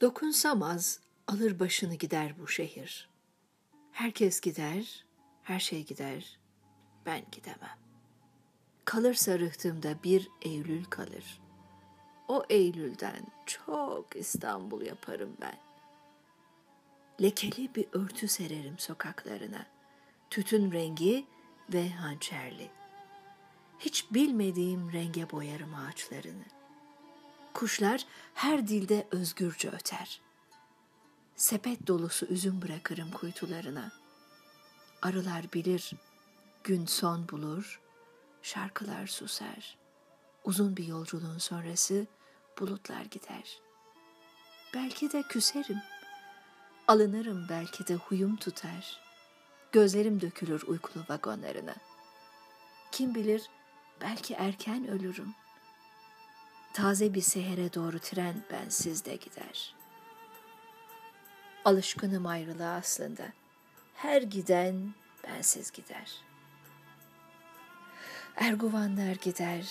Dokunsam az, alır başını gider bu şehir. Herkes gider, her şey gider, ben gidemem. Kalırsa rıhtımda bir Eylül kalır. O Eylül'den çok İstanbul yaparım ben. Lekeli bir örtü sererim sokaklarına. Tütün rengi ve hançerli. Hiç bilmediğim renge boyarım ağaçlarını. Kuşlar her dilde özgürce öter. Sepet dolusu üzüm bırakırım kuytularına. Arılar bilir, gün son bulur, şarkılar susar. Uzun bir yolculuğun sonrası bulutlar gider. Belki de küserim. Alınırım belki de huyum tutar. Gözlerim dökülür uykulu vagonlarına. Kim bilir belki erken ölürüm. Taze bir sehere doğru tren bensiz de gider. Alışkınım ayrılığa aslında. Her giden bensiz gider. Erguvanlar gider,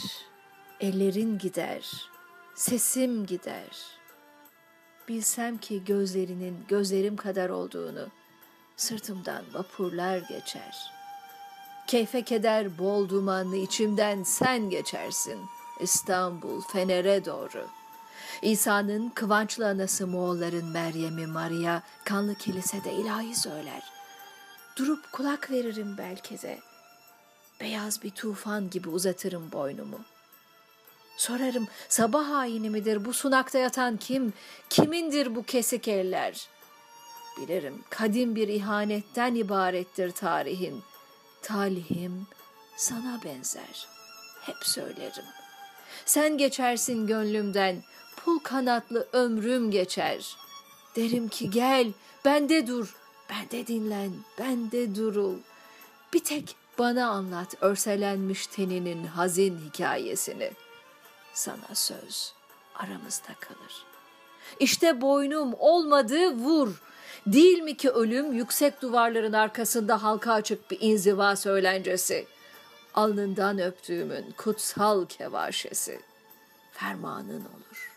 ellerin gider, sesim gider. Bilsem ki gözlerinin gözlerim kadar olduğunu, sırtımdan vapurlar geçer. Keyfe keder bol dumanlı içimden sen geçersin. İstanbul, Fener'e doğru. İsa'nın kıvançlı anası Moğolların Meryem'i Maria kanlı kilisede ilahi söyler. Durup kulak veririm belki de. Beyaz bir tufan gibi uzatırım boynumu. Sorarım sabah haini midir bu sunakta yatan kim? Kimindir bu kesik eller? Bilirim kadim bir ihanetten ibarettir tarihin. Talihim sana benzer. Hep söylerim. Sen geçersin gönlümden, pul kanatlı ömrüm geçer. Derim ki gel, bende dur, bende dinlen, bende durul. Bir tek bana anlat örselenmiş teninin hazin hikayesini. Sana söz aramızda kalır. İşte boynum olmadı vur. Değil mi ki ölüm yüksek duvarların arkasında halka açık bir inziva söylencesi. Alnından öptüğümün kutsal kevaşesi. Fermanın olur.''